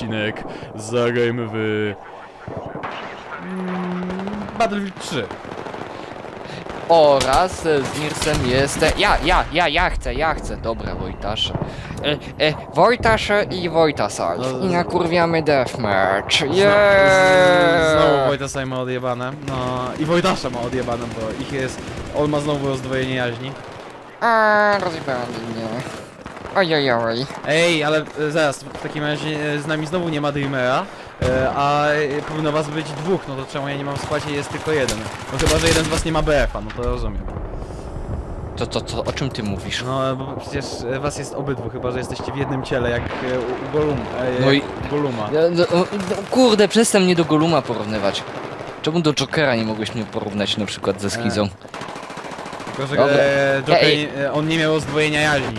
odcinek Zagrajmy w... Mm, Battlefield 3 Oraz e, z Nirsem jestem. Ja, ja, ja, ja chcę, ja chcę. Dobra, Wojtasze. E, e, Wojtasze i Wojtasal. No, I nakurwiamy deathmatch. Znowu Yeah! Wojtasa ma odjebane, no i Wojtasza ma odjebane, bo ich jest... On ma znowu rozdwojenie jaźni A, rozjebałem mnie. Ojojoj. Ej, ale e, zaraz, w takim razie e, z nami znowu nie ma Dreamera, e, a e, powinno was być dwóch, no to czemu ja nie mam w składzie jest tylko jeden? No chyba, że jeden z was nie ma BF-a, no to rozumiem. To, to, to, o czym ty mówisz? No, bo przecież e, was jest obydwu, chyba że jesteście w jednym ciele, jak e, u, u Golum, e, No jak i- Goluma. No, no, no, kurde, przestań mnie do Goluma porównywać. Czemu do Jokera nie mogłeś mnie porównać na przykład ze schizą? Tylko, że Dobra. e, Joker, Ej. nie, e, on nie miał rozdwojenia jaźni.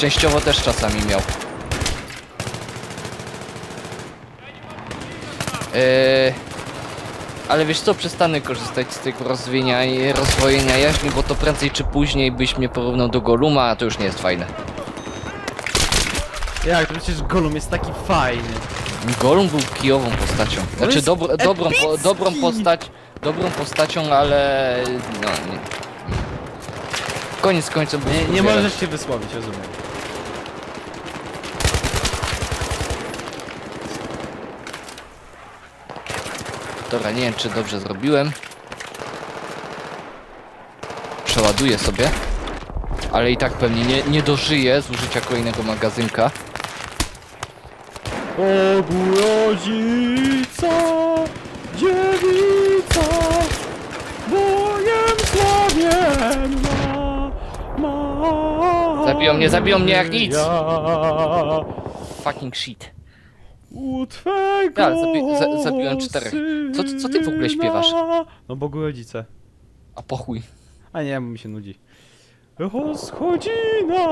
Częściowo też czasami miał. Eee, ale wiesz co, przestanę korzystać z tego rozwijania i rozwojenia jaźni, bo to prędzej czy później byś mnie porównał do Goluma, a to już nie jest fajne. Jak, to przecież Golum jest taki fajny. Golum był kijową postacią. Znaczy jest dobro, dobrą, po, epicki! dobrą postać, dobrą postacią, ale no nie. Koniec końców był Nie, nie możesz się wysłowić, rozumiem. Dobra, nie wiem czy dobrze zrobiłem. Przeładuję sobie. Ale i tak pewnie nie, nie dożyję zużycia kolejnego magazynka. Bogu rodzica, dziewica, Bogiem sławienna, ma. Zabiją mnie, zabiją mnie jak nic. Fucking shit. U twego Ja, zabi- za- zabiłem czterech. Co ty- co ty w ogóle śpiewasz? syna. No Bogu rodzice. A pochuj. A nie, bo mi się nudzi. Rozchodzina,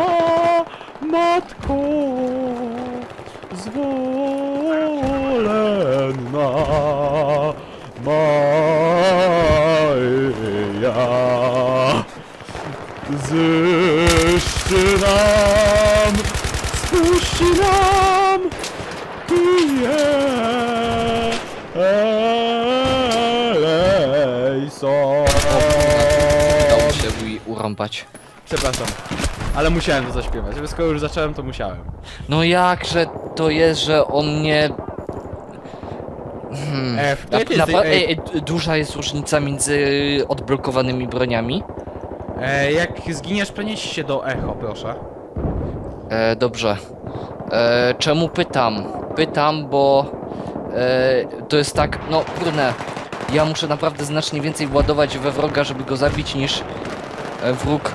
matko, zwolenna, Maria. Zyszczy nam, spuści nam. Udało mi się Wii urąbać. Przepraszam, ale musiałem to zaśpiewać. Żeby skoro już zacząłem, to musiałem. No jakże to jest, że on nie... Hmm. F, to Na, jak na, jesteś, ej, ej, ej, duża jest różnica między odblokowanymi broniami. e, jak zginiesz, przenieś się do echo, proszę. E, dobrze. E, czemu pytam? Pytam, bo e, to jest tak, no kurde, ja muszę naprawdę znacznie więcej władować we wroga, żeby go zabić niż e, wróg.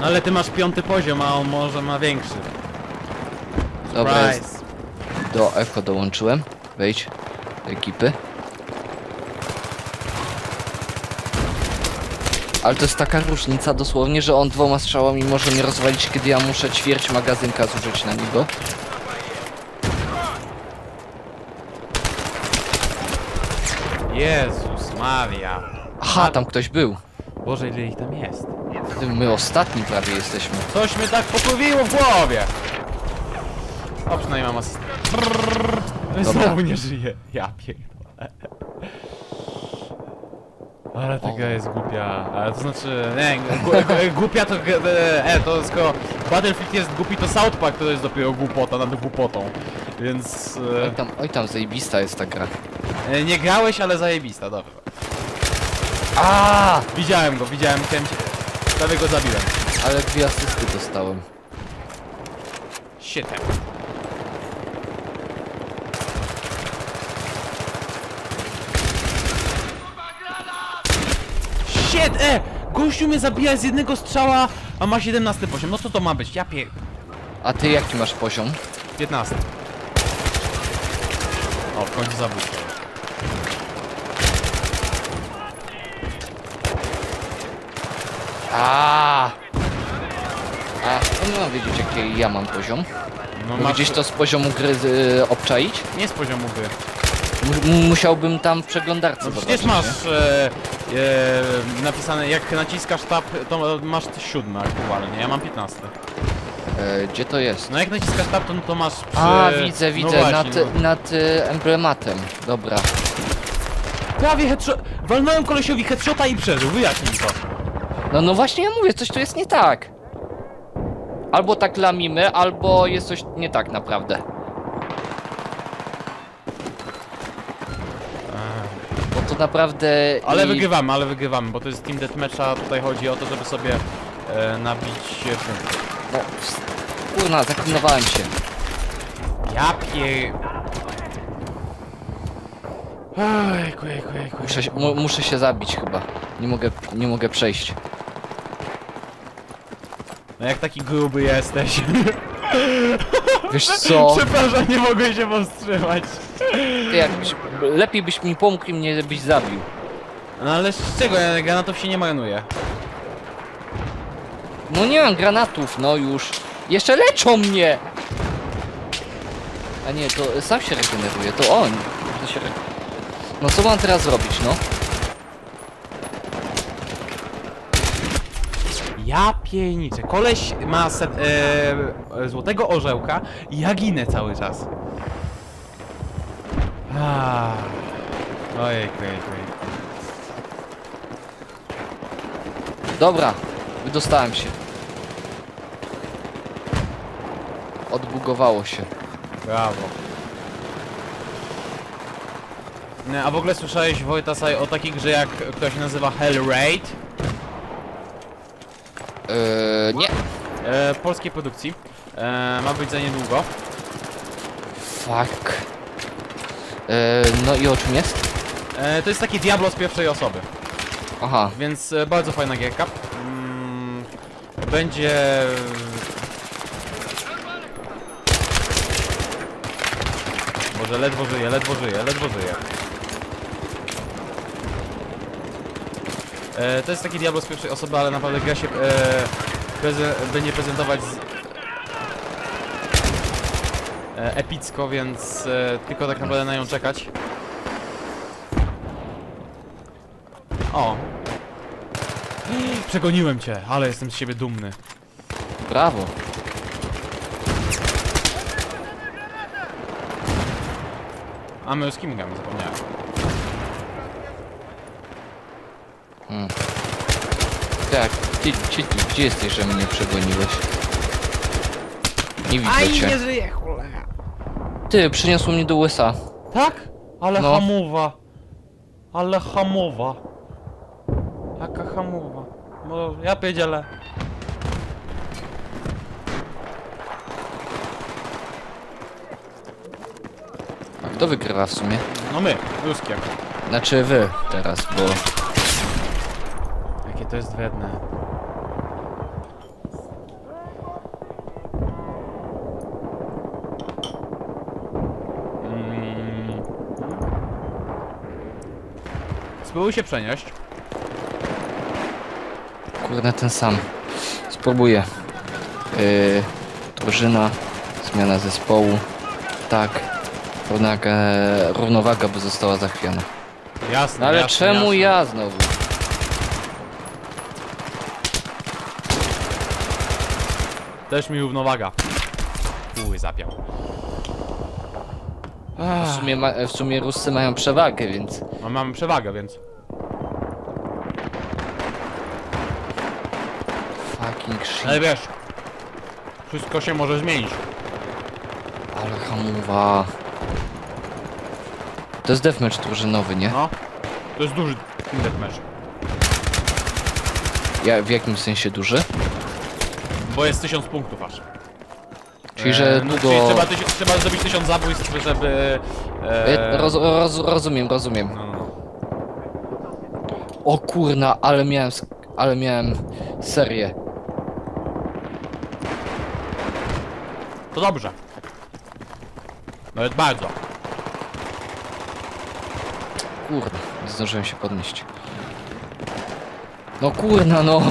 No ale ty masz piąty poziom, a on może ma większy. Dobra, jest. Do echo dołączyłem. Wejdź do ekipy. Ale to jest taka różnica dosłownie, że on dwoma strzałami może mnie rozwalić, kiedy ja muszę ćwierć magazynka zużyć na niego. Jezus Maria. Aha, tam ktoś był. Boże, ile ich tam jest. My ostatni prawie jesteśmy. Coś mnie tak popowiło w głowie. O, przynajmniej mam asystę. Znowu nie żyje. Ja pierdolę. Ale ta gra jest głupia. Ale to znaczy, nie, gu, gu, głupia to, e, e, to skoro Battlefield jest głupi, to South Park to jest dopiero głupota nad głupotą. Więc Oj tam, oj tam zajebista jest ta gra. E, nie grałeś, ale zajebista, dobra. A! Widziałem go, widziałem, chciałem cię, prawie go zabiłem. Ale dwie asysty dostałem. Shit. Shit, e! Gościu mnie zabija z jednego strzała, a ma 17 poziom. No co to ma być? Ja pier... A ty jaki masz poziom? 15. O, w końcu zabójstwo. A! A, nie mam wiedzieć jaki ja mam poziom. No Mogę gdzieś to z poziomu gry y, obczaić? Nie z poziomu gry. Mu- musiałbym tam w przeglądarce No zobaczyć, przecież masz e, e, napisane, jak naciskasz tab, to masz siódme aktualnie, ja mam 15. nie? E, gdzie to jest? No jak naciskasz tab, to, to masz przy... A, widzę, no widzę, właśnie, nad, no. nad y, emblematem. Dobra. Prawie headshot... Walnąłem kolesiowi headshota i przeżył, wyjaśnij to. No, no właśnie ja mówię, coś tu jest nie tak. Albo tak lamimy, albo jest coś nie tak naprawdę. Bo to naprawdę... Ale i- wygrywamy, ale wygrywamy, bo to jest team deathmatch, a tutaj chodzi o to, żeby sobie e, nabić e, punkt. No, ps- kurna, zaklinowałem się. Ja pie... Ejku, ejku, ejku. Muszę się, mu, muszę się zabić chyba. Nie mogę, nie mogę przejść. No jak taki gruby jesteś. Wiesz co? Przepraszam, nie mogę się powstrzymać. Ty jakbyś, lepiej byś mi pomógł i mnie byś zabił. No ale z czego? Ja granatów się nie marnuje. No nie mam granatów, no już. Jeszcze leczą mnie! A nie, to sam się regeneruje, to on. To się re... No co mam teraz zrobić, no? Ja pieniczę. Koleś ma set, e, złotego orzełka i ja ginę cały czas. Ah. Ojejku, ojejku, ojejku. Dobra, wydostałem się. Odbugowało się. Brawo. Nie, a w ogóle słyszałeś Wojtasaj o takiej grze jak ktoś nazywa Hell Raid? Eee, nie. E, polskiej produkcji. E, ma być za niedługo. Fuck. Eee, no i o czym jest? E, to jest taki Diablo z pierwszej osoby. Aha, Więc e, bardzo fajna gierka. Mm, będzie... Boże, ledwo żyje, ledwo żyje, ledwo żyje. E, to jest taki Diablo z pierwszej osoby, ale naprawdę gra się e, preze będzie prezentować z... e, epicko, więc e, tylko tak naprawdę na nią czekać. O, Przegoniłem cię, ale jestem z siebie dumny. brawo. A my z kim gramy, zapomniałem. Hmm. Tak, ty, ty, ty, gdzie jesteś, że mnie przegoniłeś? Nie widzę cię. żyje, cholera. Ty, przyniosło mnie do USA. Tak? Ale No. hamowa. Ale hamowa. Jaka hamowa? No, ja pierdzielę. A kto wygrywa w sumie? No my, ruskiem. Znaczy wy teraz, bo... To jest wredne. Mm. Spróbuj się przenieść. Kurde, ten sam. Spróbuję. Yy, drużyna, zmiana zespołu. Tak. Równaga, równowaga by została zachwiana. Jasne, No ale jasne, czemu jasne. ja znowu? Też mi równowaga. Uj, zapiał. W sumie, ma, w sumie Ruscy mają przewagę, więc... no, mamy przewagę, więc. Fucking shit. Ale wiesz, wszystko się może zmienić. Ale hamuwa. To jest deathmatch drużynowy, nie? No, to jest duży deathmatch. Ja, w jakim sensie duży? Bo jest tysiąc punktów aż. Czyli, że E, no, długo... czyli trzeba, tysi- trzeba zrobić tysiąc zabójstw, żeby... E, E, Roz, roz, rozumiem, rozumiem. no, no, no. O kurna, ale miałem, ale miałem serię. To dobrze. Nawet bardzo. Kurna, nie zdążyłem się podnieść. No kurna, no.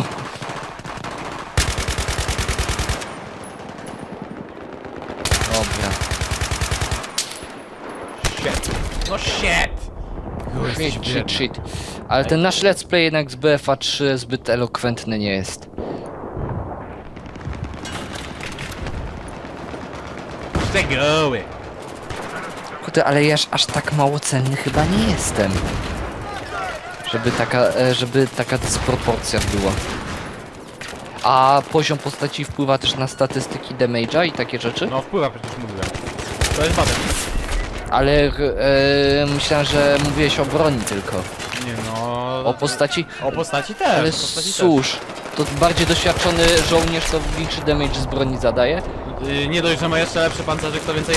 Dobra. Shit. No shit! Jesteś Shit, shit, shit. Ale ten nasz let's play jednak z BFA 3 zbyt elokwentny nie jest. Te goły. Kurde, ale ja aż, aż tak mało cenny chyba nie jestem. Żeby taka, e, żeby taka dysproporcja była. A poziom postaci wpływa też na statystyki damage'a i takie rzeczy? No wpływa przecież mówiłem. To jest badem. Ale e, myślałem, że mówiłeś o broni tylko. Nie no... O postaci? O postaci też. Ale o postaci cóż, to bardziej doświadczony żołnierz to większy damage z broni zadaje? też. Y, Nie dość, że ma jeszcze lepszy pancerzyk, to więcej...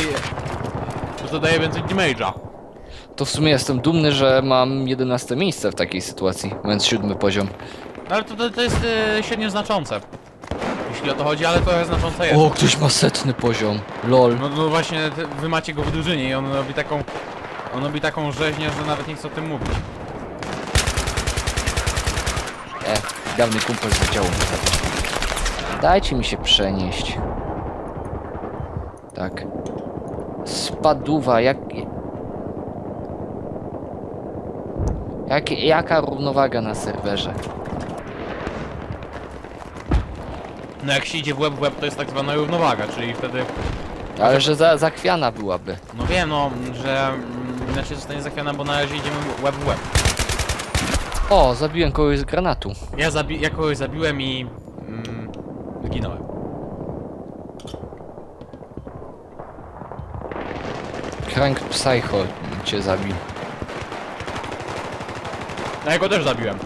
To daje więcej damage'a. To w sumie jestem dumny, że mam 11 miejsce w takiej sytuacji, mając siódmy poziom. No ale to, to, to jest y, średnio znaczące. Jeśli o to chodzi, ale to znaczące jest. O, ktoś ma setny poziom. Lol. No, no właśnie, te- wy macie go w drużynie i on robi taką... On robi taką rzeźnię, że nawet nie chcę o tym mówić. E, dawny kumpel z wydziału. Dajcie mi się przenieść. Tak. Spaduwa, jak... jak... Jaka równowaga na serwerze? No jak się idzie w łeb w łeb, to jest tak zwana równowaga, czyli wtedy... Ale że za, zachwiana byłaby. No wiem, no, że mm, inaczej zostanie zachwiana, bo na razie idziemy łeb w łeb. O, zabiłem kogoś z granatu. Ja, zabi ja kogoś zabiłem i... Mm, zginąłem. Crank Psycho cię zabił. Ja go też zabiłem.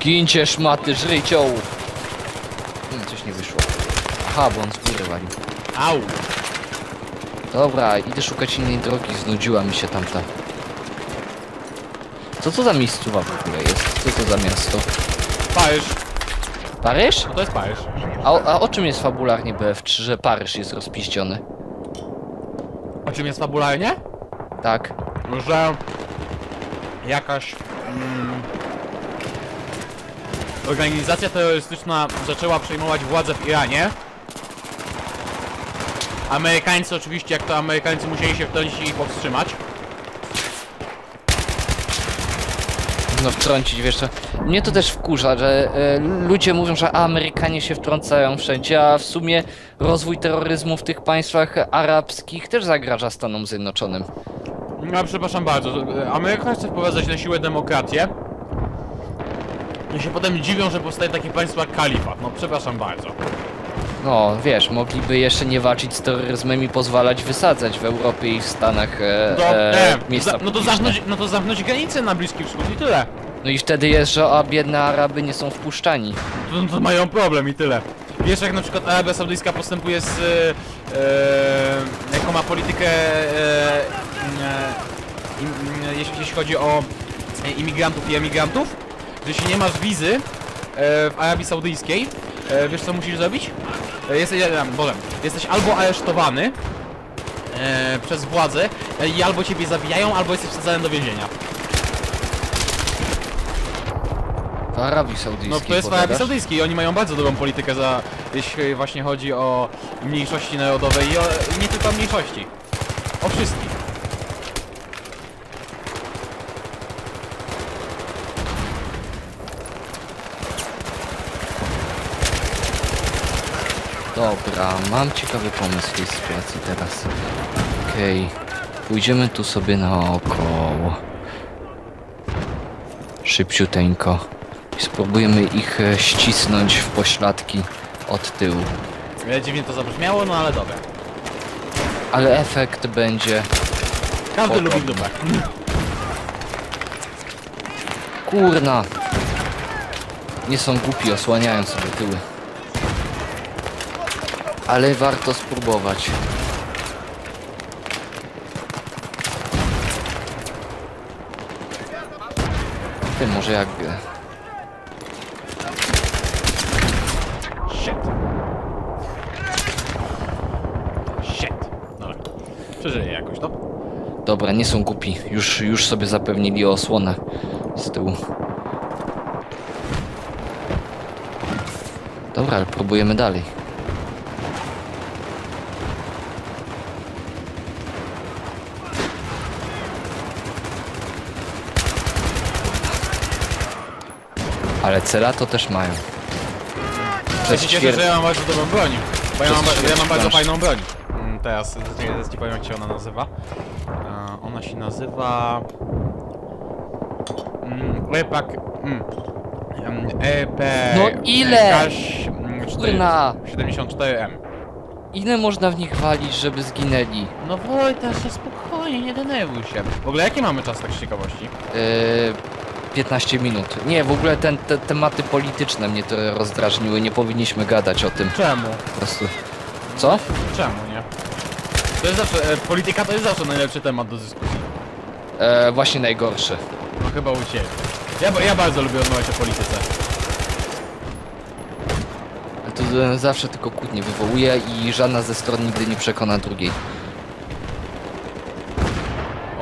Gincie szmaty, żryj ciołów. Hmm, coś nie wyszło. Aha, bo on z góry walił. Au! Dobra, idę szukać innej drogi, znudziła mi się tamta. Co to za miejscowa w ogóle jest? Co to za miasto? Paryż. Paryż? No to jest Paryż. A, o- a o czym jest fabularnie BF3, że Paryż jest rozpiściony? O czym jest fabularnie? Tak. Że... Jakaś... Mm, organizacja terrorystyczna zaczęła przejmować władzę w Iranie. Amerykańcy oczywiście, jak to Amerykańcy musieli się wtrącić i powstrzymać. No wtrącić, wiesz co? Mnie to też wkurza, że e, ludzie mówią, że Amerykanie się wtrącają wszędzie, a w sumie rozwój terroryzmu w tych państwach arabskich też zagraża Stanom Zjednoczonym. No przepraszam bardzo, Ameryka chce wprowadzać na siłę demokrację. I się potem dziwią, że powstaje takie państwo jak kalifat. No przepraszam bardzo. No, wiesz, mogliby jeszcze nie walczyć z terroryzmem i pozwalać wysadzać w Europie i w Stanach e, To, e, e, miejsca za, no, to publiczne. zamknąć, no to zamknąć granice na Bliski Wschód i tyle. No i wtedy jest, że a biedne Araby nie są wpuszczani. To, to mają problem i tyle. Wiesz jak na przykład Arabia Saudyjska postępuje z... E, e, jaką ma politykę... E, e, im, jeśli, jeśli chodzi o e, imigrantów i emigrantów? Że jeśli nie masz wizy e, w Arabii Saudyjskiej, e, wiesz co musisz zrobić? E, jesteś, e, Boże, jesteś albo aresztowany e, przez władze e, i albo ciebie zabijają, albo jesteś wsadzany do więzienia. W Arabii Saudyjskiej No to jest w powiadasz? Arabii Saudyjskiej i oni mają bardzo dobrą politykę za, jeśli właśnie chodzi o mniejszości narodowe i, o, i nie tylko o mniejszości. O wszystkich. Dobra, mam ciekawy pomysł w tej sytuacji teraz. Okej, pójdziemy tu sobie naokoło. Szybciuteńko. I spróbujemy ich e, ścisnąć w pośladki od tyłu. E, Dziwnie to zabrzmiało, no ale dobra. Ale efekt będzie... Każdy lubi dupę. Kurna! Nie są głupi, osłaniają sobie tyły. Ale warto spróbować. Ty, może jak... Shit. Shit. Dobra. Przeżyję jakoś, no. Dobra, nie są głupi. Już, już sobie zapewnili osłonę z tyłu. Dobra, ale próbujemy dalej. Ale cela to też mają. Ja się cieszę, że ja mam bardzo dobrą broń. Bo ja mam, ba- ja mam bardzo fajną broń. Mm, Teraz, zaraz ci powiem jak się ona nazywa. E, Ona się nazywa... Mm, EPAK... Mm, em, EP... No ile? Kaś, mm, cztery- Kurna. 74M. Ile można w nich walić, żeby zginęli? No Wojtas, spokojnie, nie denerwuj się. W ogóle jaki mamy czas tak z ciekawości? Yy, 15 minut. Nie, w ogóle ten, te tematy polityczne mnie trochę rozdrażniły. Nie powinniśmy gadać o tym Czemu? po prostu. Co? Czemu nie? To jest zawsze... E, polityka to jest zawsze najlepszy temat do dyskusji. E, właśnie najgorszy. No chyba u ciebie. Ja, ba- ja bardzo lubię rozmawiać o polityce. To e, zawsze tylko kłótnie wywołuje i żadna ze stron nigdy nie przekona drugiej.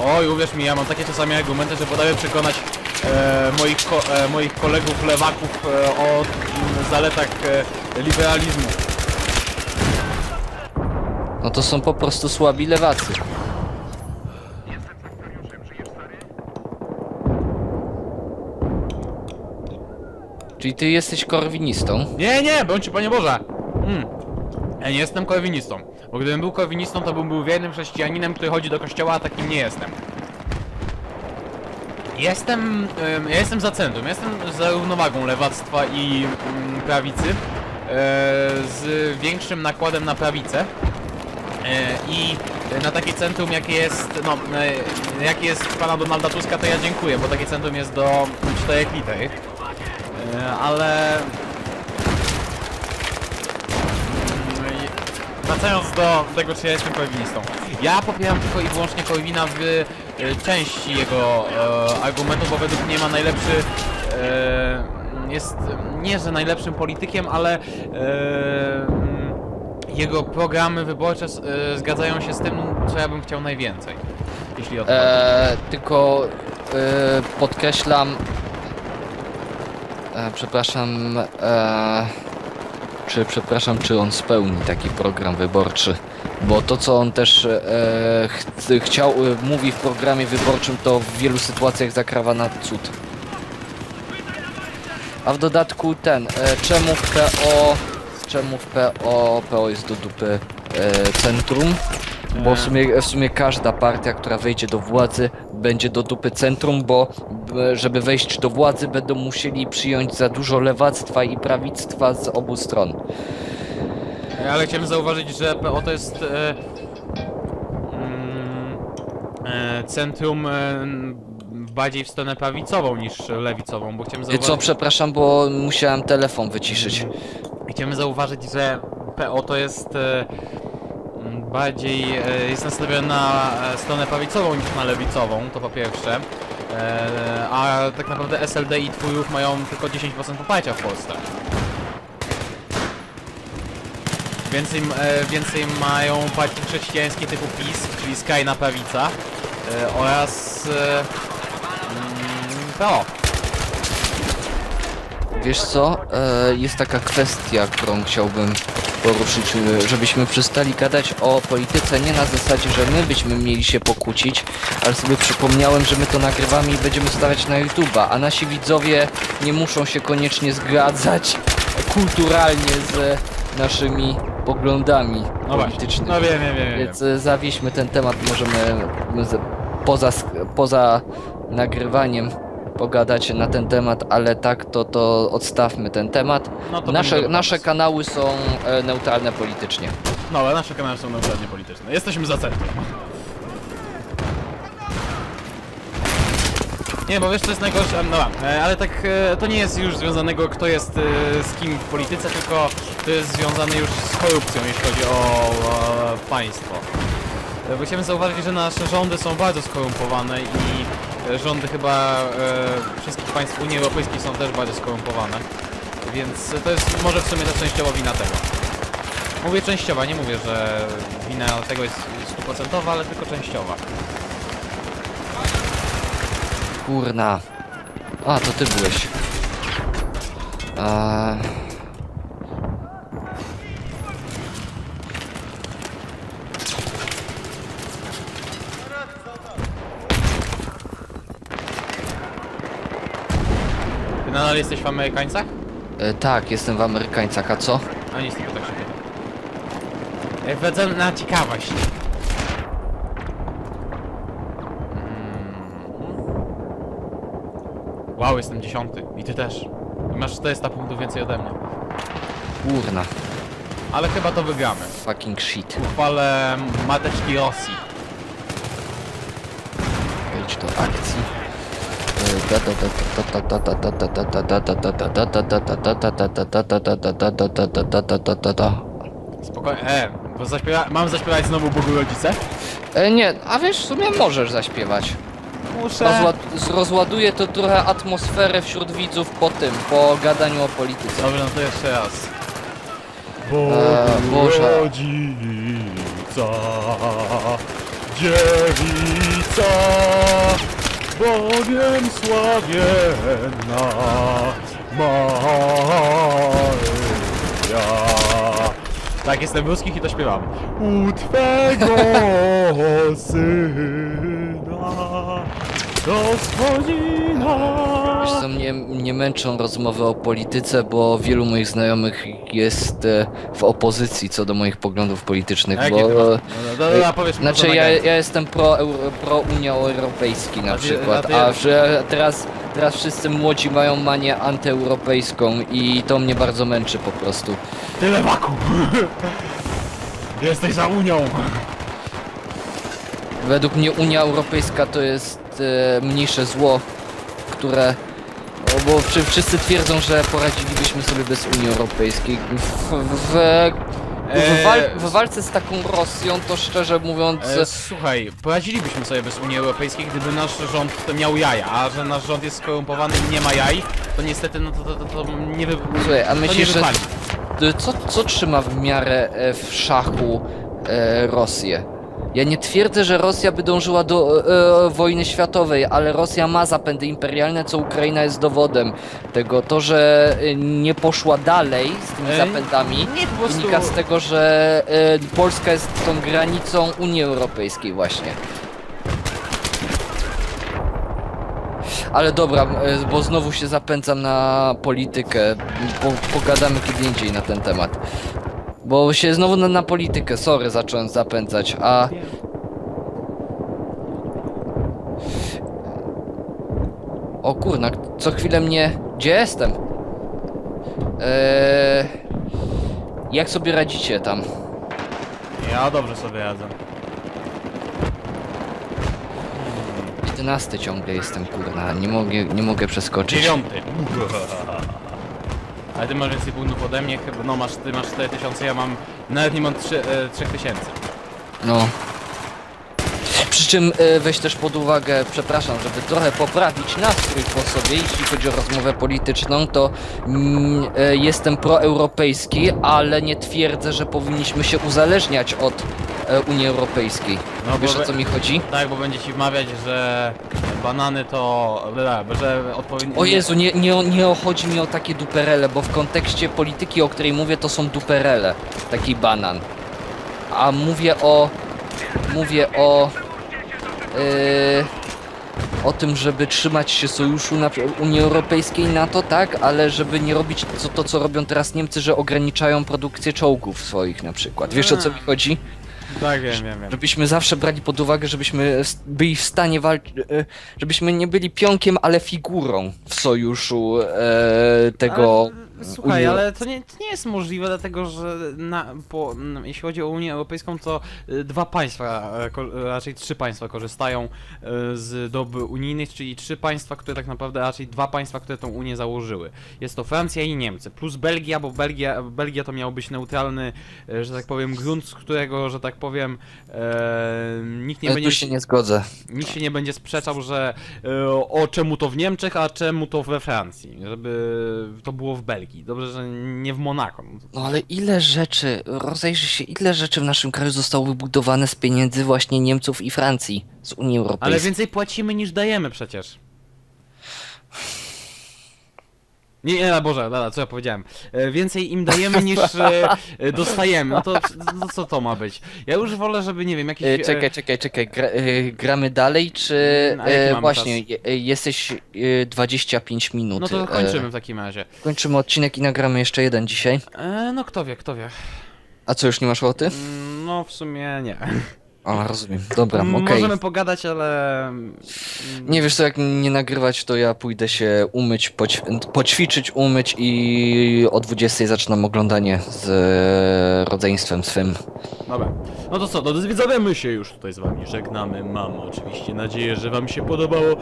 Oj, uwierz mi, ja mam takie czasami argumenty, że podaję przekonać moich, ko, e, moich kolegów lewaków e, o zaletach e, liberalizmu. No to są po prostu słabi lewacy. Czyli ty jesteś korwinistą? Nie, nie, bądź Panie Boże! Mm. Ja nie jestem korwinistą. Bo gdybym był korwinistą, to bym był wiernym chrześcijaninem, który chodzi do kościoła, a takim nie jestem. Jestem, em, ja jestem za centrum, ja jestem za równowagą lewactwa i mm, prawicy. e, z większym nakładem na prawicę. E, I na takie centrum, jakie jest, no, e, jakie jest pana Donalda Tuska, to ja dziękuję, bo takie centrum jest do 4 liter. Ale Mm, Wracając do tego, czy ja jestem korwinistą. Ja popieram tylko i wyłącznie Korwina w części jego e, bo według mnie ma najlepszy... E, jest nie, że najlepszym politykiem, ale e, mm, jego programy wyborcze e, zgadzają się z tym, co ja bym chciał najwięcej. Jeśli o to. Eee, tylko e, podkreślam. E, przepraszam. E, czy przepraszam, czy on spełni taki program wyborczy? Bo to, co on też e, ch chciał, e, mówi w programie wyborczym, to w wielu sytuacjach zakrawa na cud. A w dodatku ten, e, czemu w PO, czemu w PO, PO jest do dupy e, centrum? Bo w sumie, w sumie każda partia, która wejdzie do władzy, będzie do dupy centrum, bo żeby wejść do władzy, będą musieli przyjąć za dużo lewactwa i prawictwa z obu stron. E, Ale chciałem zauważyć, że PO to jest e, mm, e, centrum e, bardziej w stronę prawicową niż lewicową, bo chciałem zauważyć, co, przepraszam, bo musiałem telefon wyciszyć. chciałem zauważyć że PO to jest e, bardziej e, jest nastawione na e, stronę prawicową niż na lewicową, to po pierwsze. E, a tak naprawdę SLD i twój mają tylko 10% poparcia w Polsce. Więcej, e, więcej mają partie chrześcijańskie typu PiS, czyli skrajna prawica e, oraz e, mm, PO. Wiesz co, e, jest taka kwestia, którą chciałbym poruszyć, e, żebyśmy przestali gadać o polityce nie na zasadzie, że my byśmy mieli się pokłócić, ale sobie przypomniałem, że my to nagrywamy i będziemy stawiać na YouTube'a, a nasi widzowie nie muszą się koniecznie zgadzać kulturalnie z naszymi poglądami No politycznymi. No wiem, wiem, wiem. Więc e, zawieźmy ten temat, możemy poza, poza nagrywaniem pogadać na ten temat, ale tak to, to odstawmy ten temat. No to Nasze, nasze kanały są e, neutralne politycznie. No, ale nasze kanały są neutralnie polityczne. Jesteśmy za centrum. Nie, bo wiesz co jest najgorsze, no e, ale tak to nie jest już związanego kto jest z kim w polityce, tylko to jest związane już korupcją, jeśli chodzi o e, państwo. E, Bo zauważyć, że nasze rządy są bardzo skorumpowane i e, rządy chyba e, wszystkich państw Unii Europejskiej są też bardzo skorumpowane. Więc to jest może w sumie też częściowo wina tego. Mówię częściowa, nie mówię, że wina tego jest stuprocentowa, ale tylko częściowa. Kurna. A, to ty byłeś. Eee... Ty nadal jesteś w Amerykańcach? E, tak, jestem w Amerykańcach, a co? A nic, tylko tak się pytam. Jak wchodzę na ciekawość. Mm. Wow, jestem dziesiąty. I ty też. I masz 400 punktów więcej ode mnie. Kurna, Ale chyba to wygramy. fucking shit. Uchwalę mateczki Rosji. Wejdź do akcji. Spokojnie. E, bo zaśpiewa... mam zaśpiewać znowu Bogu Rodzice? E, nie, a wiesz, w sumie możesz zaśpiewać. Muszę. Rozład rozładuje to trochę atmosferę wśród widzów po tym, po gadaniu o polityce. Dobrze, no to jeszcze raz. Eee, Boże. Rodzica, dziewica, Bogiem sławienna Maria. Tak, jestem ruskich i to śpiewam. U Twego Syna Gospodzina. Wiesz co, mnie, mnie męczą rozmowy o polityce, bo wielu moich znajomych jest e, w opozycji co do moich poglądów politycznych, Jakie bo... masz? No, no, no, no, powiedz mi, Znaczy co ja, ja jestem pro, euro, pro Unia Europejski na A ty- przykład, a ty- a że teraz, teraz wszyscy młodzi mają manię antyeuropejską i to mnie bardzo męczy po prostu. Tyle waku! Jesteś za Unią! Według mnie Unia Europejska to jest e, mniejsze zło, które... o, Bo wszy- wszyscy twierdzą, że poradzilibyśmy sobie bez Unii Europejskiej. W, w, w, w, wal, w walce z taką Rosją to szczerze mówiąc... E, słuchaj, poradzilibyśmy sobie bez Unii Europejskiej, gdyby nasz rząd miał jaja, a że nasz rząd jest skorumpowany i nie ma jaj, to niestety no to, to, to, to nie wy... Słuchaj, a myślisz, że. Y, Co, co trzyma w miarę e, w szachu e, Rosję? Ja nie twierdzę, że Rosja by dążyła do e, wojny światowej, ale Rosja ma zapędy imperialne, co Ukraina jest dowodem tego. To, że e, nie poszła dalej z tymi E, zapędami, nie, po prostu- wynika z tego, że e, Polska jest tą granicą Unii Europejskiej właśnie. Ale dobra, e, bo znowu się zapędzam na politykę. Po, pogadamy kiedy indziej na ten temat. Bo się znowu na, na politykę, sorry, zacząłem zapędzać, a... O kurna, co chwilę mnie... Gdzie jestem? Eee... Jak sobie radzicie tam? Ja dobrze sobie radzę. 11 ciągle jestem, kurna, nie mogę, nie mogę przeskoczyć. Dziewiąty. Ale ty masz więcej punktów ode mnie, chyba, no masz, ty masz 4000, ja mam, nawet nie mam 3, e, 3000. No. Przy czym e, weź też pod uwagę, przepraszam, żeby trochę poprawić nastrój po sobie, jeśli chodzi o rozmowę polityczną, to mm, e, jestem proeuropejski, ale nie twierdzę, że powinniśmy się uzależniać od e, Unii Europejskiej. No, Wiesz bo o co mi chodzi? Tak, bo będzie ci wmawiać, że banany to, że. O Jezu, nie, nie, nie chodzi mi o takie duperele, bo w kontekście polityki, o której mówię, to są duperele. Taki banan. A mówię o... Mówię o... Yy, o tym, żeby trzymać się sojuszu na Unii Europejskiej NATO, tak? Ale żeby nie robić co, to, co robią teraz Niemcy, że ograniczają produkcję czołgów swoich na przykład. Wiesz o co mi chodzi? Tak, wiem, wiem, wiem. Żebyśmy zawsze brali pod uwagę, żebyśmy s- byli w stanie walczyć, żebyśmy nie byli pionkiem, ale figurą w sojuszu e, tego. Ale, słuchaj, ale to nie, to nie jest możliwe, dlatego że na, po, m, jeśli chodzi o Unię Europejską, to y, dwa państwa, e, ko, raczej trzy państwa korzystają e, z dob unijnych, czyli trzy państwa, które tak naprawdę, raczej dwa państwa, które tą Unię założyły. Jest to Francja i Niemcy, plus Belgia, bo Belgia, Belgia to miał być neutralny, e, że tak powiem, grunt, z którego, że tak powiem, e, nikt nie będzie... tu się nie zgodzę. Nikt się nie będzie sprzeczał, że e, o czemu to w Niemczech, a czemu to we Francji, żeby to było w Belgii. Dobrze, że nie w Monako. No No ale ile rzeczy, rozejrzyj się, ile rzeczy w naszym kraju zostało wybudowane z pieniędzy właśnie Niemców i Francji z Unii Ale Europejskiej. więcej płacimy niż dajemy przecież. Nie, nie, na Boże, dobra, co ja powiedziałem. E, Więcej im dajemy niż e, e, dostajemy. No to no co to ma być? Ja już wolę, żeby, nie wiem, jakiś... E, e, czekaj, czekaj, czekaj. Gra, e, gramy dalej, czy Mm, a jaki e, mamy właśnie je, e, jesteś e, 25 minut. No to kończymy w takim razie. Kończymy odcinek i nagramy jeszcze jeden dzisiaj. E, no kto wie, kto wie. A co, już nie masz ochoty? Mm, No w sumie nie. O, rozumiem. Dobra, okej. Możemy pogadać, ale... mm, Nie wiesz co, jak nie nagrywać, to ja pójdę się umyć, poć poćwiczyć, umyć i o 20 zaczynam oglądanie z e, rodzeństwem swym. Dobra. No to co, no widzowie, my się już tutaj z wami żegnamy. Mam oczywiście nadzieję, że wam się podobało.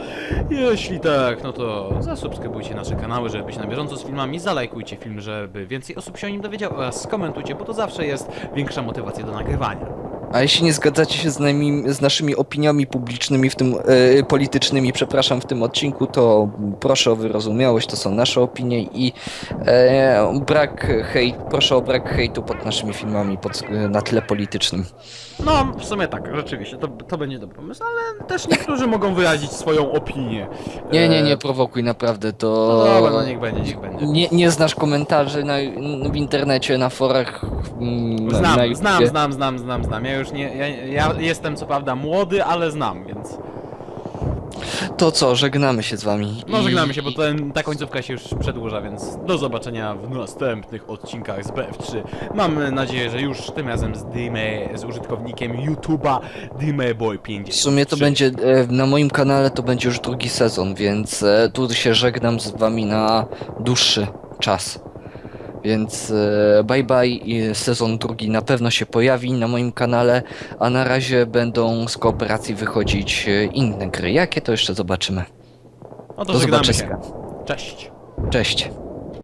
Jeśli tak, no to zasubskrybujcie nasze kanały, żeby być na bieżąco z filmami, zalajkujcie film, żeby więcej osób się o nim dowiedziało oraz skomentujcie, bo to zawsze jest większa motywacja do nagrywania. A jeśli nie zgadzacie się z, nami, z naszymi opiniami publicznymi, w tym e, politycznymi, przepraszam, w tym odcinku, to proszę o wyrozumiałość, to są nasze opinie i e, brak hejt, proszę o brak hejtu pod naszymi filmami pod, e, na tle politycznym. No, w sumie tak, rzeczywiście, to, to będzie dobry pomysł, ale też niektórzy mogą wyrazić swoją opinię. Nie, nie, nie prowokuj, naprawdę, to... No dobra, no niech będzie, niech będzie. Nie, nie znasz komentarzy na, w internecie, na forach. mm, na- Znam, na znam, YouTubie. znam, znam, znam, znam. Ja już nie, ja, ja jestem co prawda młody, ale znam, więc... To co, żegnamy się z wami. No i- żegnamy się, bo ten, ta końcówka się już przedłuża, więc do zobaczenia w następnych odcinkach z BF3. Mam nadzieję, że już tym razem z Dyme, z użytkownikiem YouTube'a DymeBoy50. W sumie to będzie, e, na moim kanale to będzie już drugi sezon, więc e, tu się żegnam z wami na dłuższy czas. Więc e, bye bye i sezon drugi na pewno się pojawi na moim kanale, a na razie będą z kooperacji wychodzić e, inne gry. Jakie to jeszcze zobaczymy. No to Do żegnamy się. zobaczenia. Cześć. Cześć.